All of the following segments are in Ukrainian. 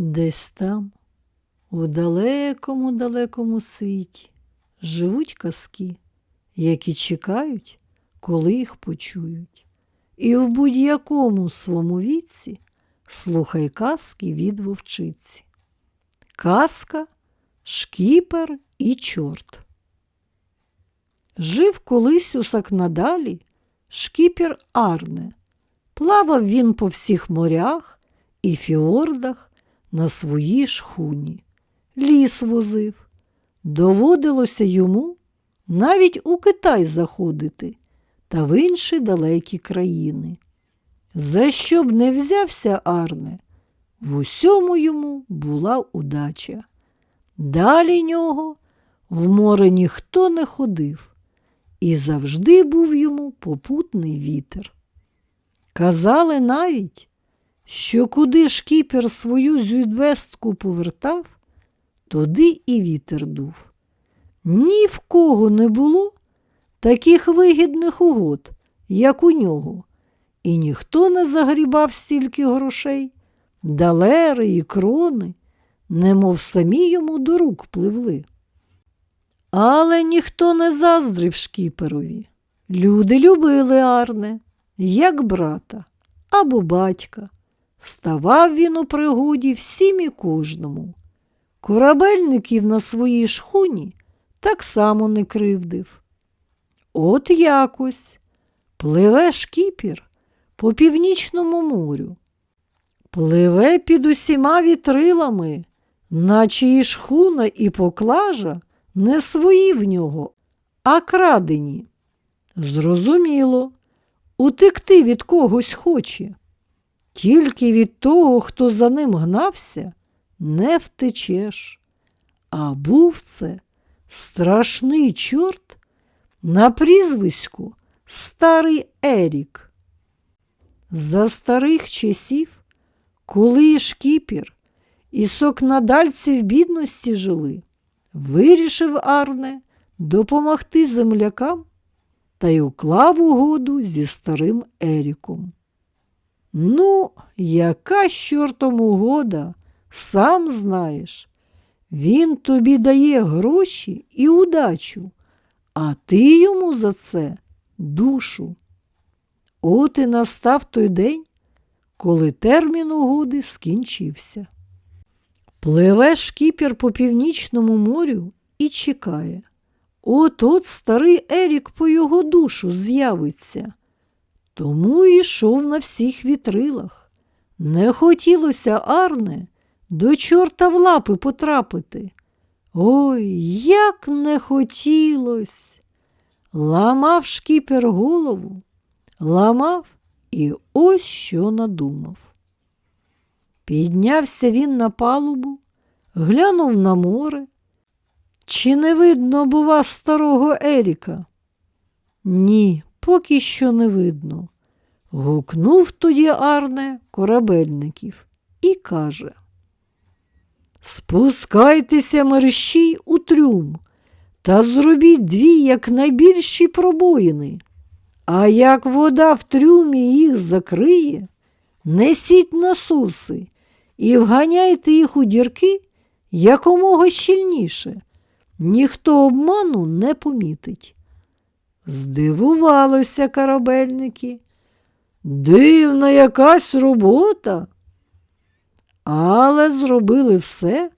Десь там, у далекому далекому світі, живуть казки, які чекають, коли їх почують. І в будь-якому свому віці слухай казки від вовчиці. Казка, шкіпер і чорт. Жив колись у Сакнадалі шкіпер Арне. Плавав він по всіх морях і фіордах на своїй шхуні. Ліс возив. Доводилося йому навіть у Китай заходити та в інші далекі країни. За що б не взявся Арне, в усьому йому була удача. Далі нього в море ніхто не ходив, і завжди був йому попутний вітер. Казали навіть, що куди шкіпер свою зюдвестку повертав, туди і вітер дув. Ні в кого не було таких вигідних угод, як у нього, і ніхто не загрібав стільки грошей, далери і крони, немов самі йому до рук пливли. Але ніхто не заздрив шкіперові. Люди любили Арне, як брата або батька. Ставав він у пригоді всім і кожному. Корабельників на своїй шхуні так само не кривдив. От якось пливе шкіпір по північному морю, пливе під усіма вітрилами, наче і шхуна, і поклажа не свої в нього, а крадені. Зрозуміло, утекти від когось хоче. Тільки від того, хто за ним гнався, не втечеш. А був це страшний чорт на прізвиську Старий Ерік. За старих часів, коли і шкіпір і сокнадальці в бідності жили, вирішив Арне допомогти землякам та й уклав угоду зі старим Еріком. Ну, яка з чортом угода, сам знаєш. Він тобі дає гроші і удачу, а ти йому за це душу. От і настав той день, коли термін угоди скінчився. Пливе шкіпер по північному морю і чекає. От от старий Ерік по його душу з'явиться. Тому йшов на всіх вітрилах. Не хотілося Арне до чорта в лапи потрапити. Ой, як не хотілось. Ламав шкіпер голову, ламав і ось що надумав. Піднявся він на палубу, глянув на море. Чи не видно, бува, старого Еріка? Ні, поки що не видно. Гукнув тоді Арне корабельників і каже Спускайтеся мерщій у трюм та зробіть дві якнайбільші пробоїни, а як вода в трюмі їх закриє, несіть насоси і вганяйте їх у дірки якомога щільніше. Ніхто обману не помітить. Здивувалися корабельники. Дивна якась робота. Але зробили все,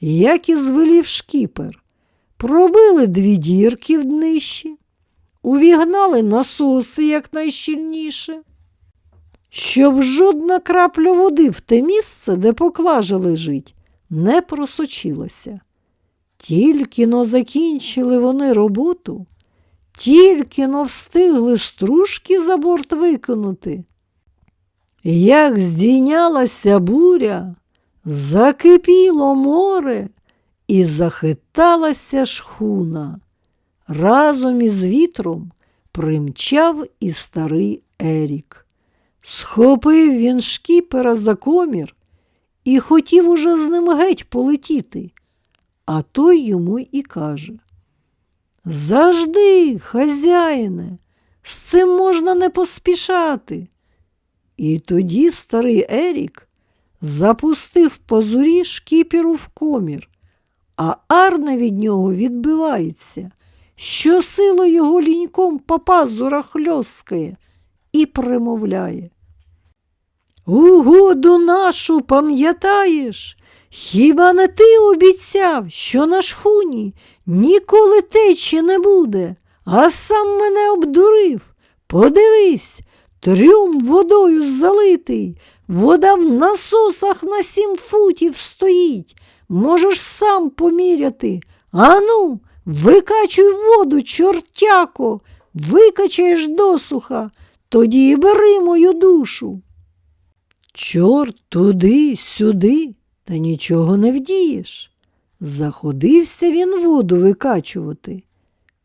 як і звелів шкіпер. Пробили дві дірки в днищі, увігнали насоси якнайщільніше, щоб жодна крапля води в те місце, де поклажа лежить, не просочилася. Тільки но закінчили вони роботу, тільки но встигли стружки за борт викинути. Як здійнялася буря, закипіло море і захиталася шхуна. Разом із вітром примчав і старий Ерік. Схопив він шкіпера за комір і хотів уже з ним геть полетіти. А той йому і каже Завжди, хазяїне, з цим можна не поспішати. І тоді старий Ерік запустив позурі шкіперу в комір, а Арне від нього відбивається, що сило його ліньком по пазурах хльоскає і примовляє. Угоду нашу пам'ятаєш? Хіба не ти обіцяв, що на шхуні ніколи течі не буде, а сам мене обдурив? Подивись, трюм водою залитий, вода в насосах на сім футів стоїть. Можеш сам поміряти. Ану, викачуй воду, чортяко, викачаєш досуха, тоді і бери мою душу. Чорт туди, сюди, та нічого не вдієш. Заходився він воду викачувати.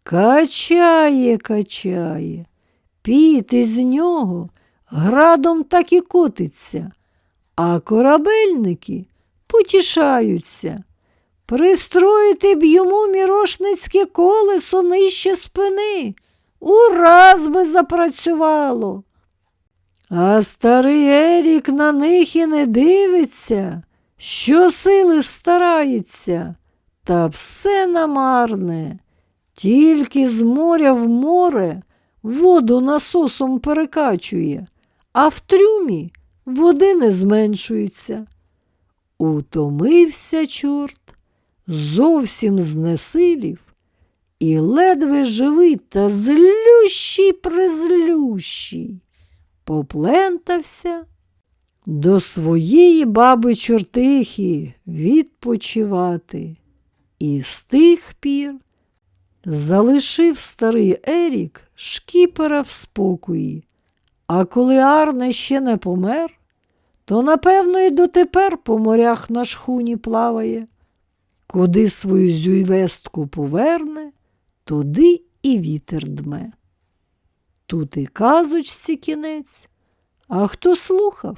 Качає, качає, піт із нього градом так і котиться, а корабельники потішаються. Пристроїти б йому мірошницьке колесо нижче спини, ураз би запрацювало. А старий Ерік на них і не дивиться, що сили старається, та все намарне, тільки з моря в море воду насосом перекачує, а в трюмі води не зменшується. Утомився чорт, зовсім знесилів, і ледве живий та злющий призлющий поплентався до своєї баби чортихи відпочивати. І з тих пір залишив старий Ерік шкіпера в спокої, а коли Арне ще не помер, то, напевно, і дотепер по морях на шхуні плаває. Куди свою зюйвестку поверне, туди і вітер дме. Тут і казочці кінець, а хто слухав,